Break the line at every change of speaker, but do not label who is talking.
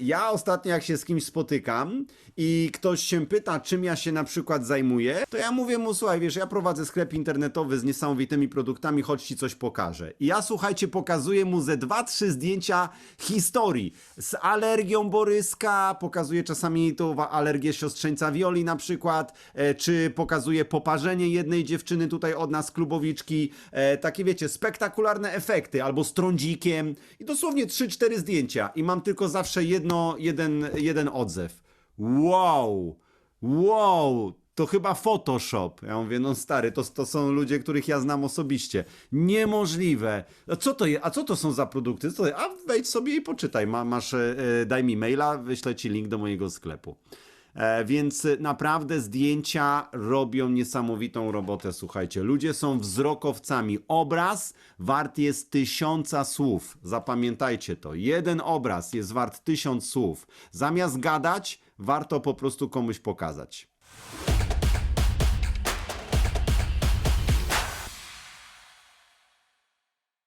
ja ostatnio jak się z kimś spotykam i ktoś się pyta, czym ja się na przykład zajmuję, to ja mówię mu, słuchaj, wiesz, ja prowadzę sklep internetowy z niesamowitymi produktami, chodź ci coś pokażę. I ja, słuchajcie, pokazuję mu ze dwa, trzy zdjęcia historii. Z alergią Boryska, pokazuję czasami tą alergię siostrzeńca Wioli na przykład, e, czy pokazuję poparzenie jednej dziewczyny tutaj od nas, klubowiczki, e, takie wiecie, spektakularne efekty, albo z trądzikiem. I dosłownie 3-4 zdjęcia. I mam tylko zawsze jedno, jeden, jeden odzew. Wow, wow, to chyba Photoshop. Ja mówię, no stary, to, to są ludzie, których ja znam osobiście. Niemożliwe. A co to jest? A co to są za produkty? Co to, a wejdź sobie i poczytaj. Ma, masz, e, e, daj mi maila, wyślę ci link do mojego sklepu. E, więc naprawdę zdjęcia robią niesamowitą robotę, słuchajcie. Ludzie są wzrokowcami. Obraz wart jest tysiąca słów. Zapamiętajcie to. Jeden obraz jest wart tysiąc słów. Zamiast gadać, warto po prostu komuś pokazać.